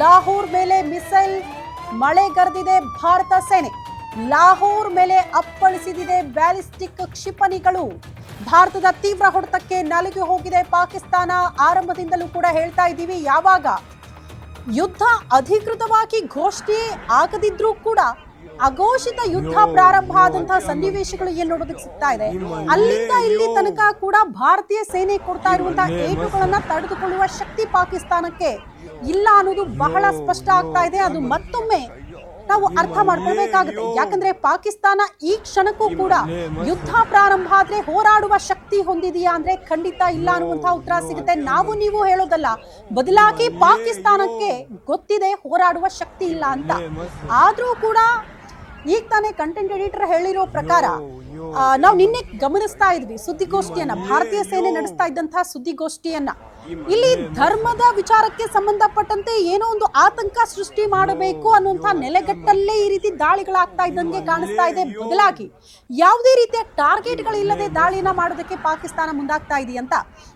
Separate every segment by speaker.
Speaker 1: ಲಾಹೋರ್ ಮೇಲೆ ಮಿಸೈಲ್ ಮಳೆಗರೆದಿದೆ ಭಾರತ ಸೇನೆ. ಲಾಹೋರ್ ಮೇಲೆ ಅಪ್ಪಳಿಸಿದಿದೆ ಬ್ಯಾಲಿಸ್ಟಿಕ್ ಕ್ಷಿಪಣಿಗಳು. ಭಾರತದ ತೀವ್ರ ಹೊಡೆತಕ್ಕೆ ನಲುಗಿ ಹೋಗಿದೆ ಪಾಕಿಸ್ತಾನ. ಆರಂಭದಿಂದಲೂ ಕೂಡ ಹೇಳ್ತಾ ಇದ್ದೀವಿ, ಯಾವಾಗ? ಯುದ್ಧ ಅಧಿಕೃತವಾಗಿ ಘೋಷಣೆ ಆಗದಿದ್ರೂ ಕೂಡ ಅಘೋಷಿತ ಯುದ್ಧ ಪ್ರಾರಂಭ ಆದಂತಹ ಸನ್ನಿವೇಶಗಳು ಏನ್ ನೋಡೋದಕ್ಕೆ ಸಿಗ್ತಾ ಇದೆ? ಅಲ್ಲಿಂದ ಇಲ್ಲಿ ತನಕ ಕೂಡ ಭಾರತೀಯ ಸೇನೆ ಕೊಡ್ತಾ ಇರುವಂತಹ ಏಟುಗಳನ್ನ ತಡೆದುಕೊಳ್ಳುವ ಶಕ್ತಿ ಪಾಕಿಸ್ತಾನಕ್ಕೆ ಇಲ್ಲ ಅನ್ನೋದು ಬಹಳ ಸ್ಪಷ್ಟ ಆಗ್ತಾ ಇದೆ. ಅದು ಮತ್ತೊಮ್ಮೆ ನಾವು ಅರ್ಥ ಮಾಡ್ಕೊಳ್ಬೇಕಾಗುತ್ತೆ. ಯಾಕಂದ್ರೆ ಪಾಕಿಸ್ತಾನ ಈ ಕ್ಷಣಕ್ಕೂ ಕೂಡ ಯುದ್ಧ ಪ್ರಾರಂಭ ಆದ್ರೆ ಹೋರಾಡುವ ಶಕ್ತಿ ಹೊಂದಿದೆಯಾ ಅಂದ್ರೆ ಖಂಡಿತ ಇಲ್ಲ ಅನ್ನುವಂತಹ ಉತ್ತರ ಸಿಗುತ್ತೆ. ನಾವು ನೀವು ಹೇಳೋದಲ್ಲ ಬದಲಾಗಿ ಪಾಕಿಸ್ತಾನಕ್ಕೆ ಗೊತ್ತಿದೆ ಹೋರಾಡುವ ಶಕ್ತಿ ಇಲ್ಲ ಅಂತ. ಆದ್ರೂ ಕೂಡ ಈಗ ತಾನೇ ಕಂಟೆಂಟ್ ಎಡಿಟರ್ ಹೇಳಿರೋ ಪ್ರಕಾರ ನಾವು ನಿನ್ನೆ ಗಮನಿಸ್ತಾ ಇದ್ವಿ ಸುದ್ದಿಗೋಷ್ಠಿಯನ್ನ ಭಾರತೀಯ ಸೇನೆ ನಡೆಸ್ತಾ ಇದ್ದಂತಹ ಸುದ್ದಿಗೋಷ್ಠಿಯನ್ನ. ಇಲ್ಲಿ ಧರ್ಮದ ವಿಚಾರಕ್ಕೆ ಸಂಬಂಧಪಟ್ಟಂತೆ ಏನೋ ಒಂದು ಆತಂಕ ಸೃಷ್ಟಿ ಮಾಡಬೇಕು ಅನ್ನುವಂಥ ನೆಲೆಗಟ್ಟಲ್ಲೇ ಈ ರೀತಿ ದಾಳಿಗಳಾಗ್ತಾ ಇದ್ದಂಗೆ ಕಾಣಿಸ್ತಾ ಇದೆ. ಬದಲಾಗಿ ಯಾವುದೇ ರೀತಿಯ ಟಾರ್ಗೆಟ್ಗಳಿಲ್ಲದೆ ದಾಳಿನ ಮಾಡೋದಕ್ಕೆ ಪಾಕಿಸ್ತಾನ ಮುಂದಾಗ್ತಾ ಇದೆಯಂತ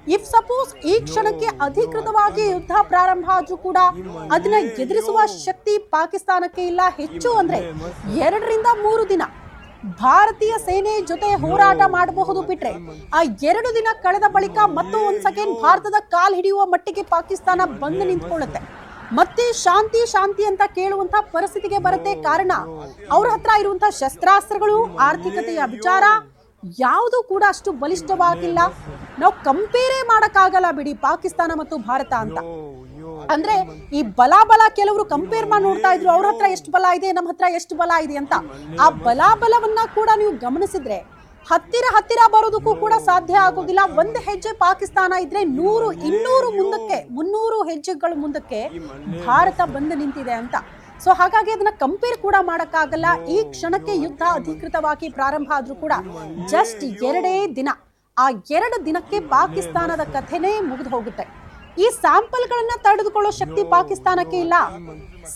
Speaker 1: ಇಫ್ ಸಪೋಸ್ ಈ ಕ್ಷಣಕ್ಕೆ ಅಧಿಕೃತವಾಗಿ ಯುದ್ಧ ಪ್ರಾರಂಭ ಆದರೂ ಕೂಡ ಅದನ್ನ ಎದುರಿಸುವ ಶಕ್ತಿ ಪಾಕಿಸ್ತಾನಕ್ಕೆ ಇಲ್ಲ. ಹೆಚ್ಚು ಅಂದ್ರೆ ಎರಡರಿಂದ ಮೂರು ದಿನ ಭಾರತೀಯ ಸೇನೆ ಜೊತೆ ಹೋರಾಟ ಮಾಡಬಹುದು ಬಿಟ್ರೆ ಆ ಎರಡು ದಿನ ಕಳೆದ ಬಳಿಕ ಮತ್ತೆ ಒಂದ್ ಸೆಕೆಂಡ್ ಭಾರತದ ಕಾಲ್ ಹಿಡಿಯುವ ಮಟ್ಟಿಗೆ ಪಾಕಿಸ್ತಾನ ಬಂದು ನಿಂತ್ಕೊಳ್ಳುತ್ತೆ. ಮತ್ತೆ ಶಾಂತಿ ಶಾಂತಿ ಅಂತ ಕೇಳುವಂತ ಪರಿಸ್ಥಿತಿಗೆ ಬರುತ್ತೆ ಕಾರಣ ಅವ್ರ ಹತ್ರ ಇರುವಂತಹ ಶಸ್ತ್ರಾಸ್ತ್ರಗಳು ಆರ್ಥಿಕತೆಯ ವಿಚಾರ ಯಾವುದು ಕೂಡ ಅಷ್ಟು ಬಲಿಷ್ಠವಾಗಿಲ್ಲ. ನಾವು ಕಂಪೇರೇ ಮಾಡಕ್ಕಾಗಲ್ಲ ಬಿಡಿ ಪಾಕಿಸ್ತಾನ ಮತ್ತು ಭಾರತ ಅಂತ. ಅಂದ್ರೆ ಈ ಬಲ ಬಲ ಕೆಲವರು ಕಂಪೇರ್ ಮಾಡಿ ನೋಡ್ತಾ ಇದ್ರು ಅವ್ರ ಹತ್ರ ಎಷ್ಟು ಬಲ ಇದೆ ನಮ್ಮ ಹತ್ರ ಎಷ್ಟು ಬಲ ಇದೆ ಅಂತ. ಆ ಬಲಾಬಲವನ್ನ ಕೂಡ ನೀವು ಗಮನಿಸಿದ್ರೆ ಹತ್ತಿರ ಹತ್ತಿರ ಬರೋದಕ್ಕೂ ಕೂಡ ಸಾಧ್ಯ ಆಗೋದಿಲ್ಲ. ಒಂದು ಹೆಜ್ಜೆ ಪಾಕಿಸ್ತಾನ ಇದ್ರೆ ನೂರು ಇನ್ನೂರು ಮುಂದಕ್ಕೆ ಮುನ್ನೂರು ಹೆಜ್ಜೆಗಳು ಮುಂದಕ್ಕೆ ಭಾರತ ಬಂದು ನಿಂತಿದೆ ಅಂತ. ಸೊ ಹಾಗಾಗಿ ಅದನ್ನ ಕಂಪೇರ್ ಕೂಡ ಮಾಡೋಕ್ಕಾಗಲ್ಲ. ಈ ಕ್ಷಣಕ್ಕೆ ಯುದ್ಧ ಅಧಿಕೃತವಾಗಿ ಪ್ರಾರಂಭ ಆದ್ರೂ ಕೂಡ ಜಸ್ಟ್ ಎರಡೇ ದಿನ. ಆ ಎರಡು ದಿನಕ್ಕೆ ಪಾಕಿಸ್ತಾನದ ಕಥೆನೇ ಮುಗಿದು ಹೋಗುತ್ತೆ. ಈ ಸ್ಯಾಂಪಲ್ಗಳನ್ನ ತಡೆದುಕೊಳ್ಳೋ ಶಕ್ತಿ ಪಾಕಿಸ್ತಾನಕ್ಕೆ ಇಲ್ಲ.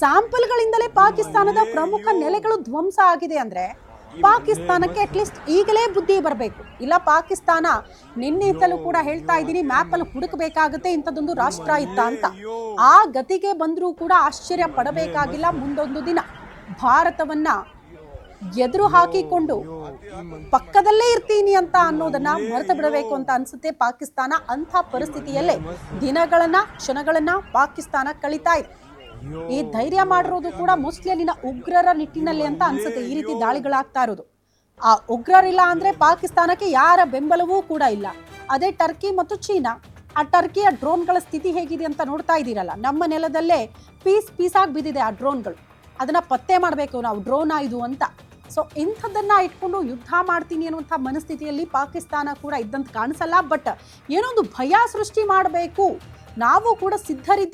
Speaker 1: ಸ್ಯಾಂಪಲ್ಗಳಿಂದಲೇ ಪಾಕಿಸ್ತಾನದ ಪ್ರಮುಖ ನೆಲೆಗಳು ಧ್ವಂಸ ಆಗಿದೆ ಅಂದ್ರೆ ಪಾಕಿಸ್ತಾನಕ್ಕೆ ಅಟ್ಲೀಸ್ಟ್ ಈಗಲೇ ಬುದ್ಧಿ ಬರಬೇಕು. ಇಲ್ಲ, ಪಾಕಿಸ್ತಾನ ನಿನ್ನೆಯಿಂದಲೂ ಕೂಡ ಹೇಳ್ತಾ ಇದ್ದೀನಿ ಮ್ಯಾಪ್ ಅಲ್ಲಿ ಹುಡುಕಬೇಕಾಗುತ್ತೆ, ಇಂಥದ್ದೊಂದು ರಾಷ್ಟ್ರ ಇತ್ತ ಅಂತ. ಆ ಗತಿಗೆ ಬಂದರೂ ಕೂಡ ಆಶ್ಚರ್ಯ ಪಡಬೇಕಾಗಿಲ್ಲ ಮುಂದೊಂದು ದಿನ. ಭಾರತವನ್ನ ಎದುರು ಹಾಕಿಕೊಂಡು ಪಕ್ಕದಲ್ಲೇ ಇರ್ತೀನಿ ಅಂತ ಅನ್ನೋದನ್ನ ಮರೆತು ಬಿಡಬೇಕು ಅಂತ ಅನ್ಸುತ್ತೆ ಪಾಕಿಸ್ತಾನ. ಅಂಥ ಪರಿಸ್ಥಿತಿಯಲ್ಲೇ ದಿನಗಳನ್ನ, ಕ್ಷಣಗಳನ್ನ ಪಾಕಿಸ್ತಾನ ಕಳೀತಾ ಇದೆ. ಈ ಧೈರ್ಯ ಮಾಡಿರೋದು ಕೂಡ ಮೋಸ್ಟ್ಲಿ ಅಲ್ಲಿನ ಉಗ್ರರ ನಿಟ್ಟಿನಲ್ಲಿ ಅಂತ ಅನ್ಸುತ್ತೆ. ಈ ರೀತಿ ದಾಳಿಗಳಾಗ್ತಾ ಇರೋದು ಆ ಉಗ್ರರಿಲ್ಲ ಅಂದ್ರೆ ಪಾಕಿಸ್ತಾನಕ್ಕೆ ಯಾರ ಬೆಂಬಲವೂ ಕೂಡ ಇಲ್ಲ. ಅದೇ ಟರ್ಕಿ ಮತ್ತು ಚೀನಾ. ಆ ಟರ್ಕಿಯ ಡ್ರೋನ್ಗಳ ಸ್ಥಿತಿ ಹೇಗಿದೆ ಅಂತ ನೋಡ್ತಾ ಇದ್ದೀರಲ್ಲ. ನಮ್ಮ ನೆಲದಲ್ಲೇ ಪೀಸ್ ಪೀಸ್ ಆಗಿ ಬಿದ್ದಿದೆ ಆ ಡ್ರೋನ್ಗಳು. ಅದನ್ನ ಪತ್ತೆ ಮಾಡಬೇಕು ನಾವು ಡ್ರೋನ್ ಆಯ್ದು ಅಂತ. ಸೊ ಇಂಥದ್ದನ್ನ ಇಟ್ಕೊಂಡು ಯುದ್ಧ ಮಾಡ್ತೀನಿ ಅನ್ನುವಂಥ ಮನಸ್ಥಿತಿಯಲ್ಲಿ ಪಾಕಿಸ್ತಾನ ಕೂಡ ಇದ್ದಂತ ಕಾಣಿಸಲ್ಲ. ಬಟ್ ಏನೋ ಒಂದು ಭಯ ಸೃಷ್ಟಿ ಮಾಡಬೇಕು. ನಾವು ಕೂಡ ಸಿದ್ಧರಿದ್ದೀವಿ.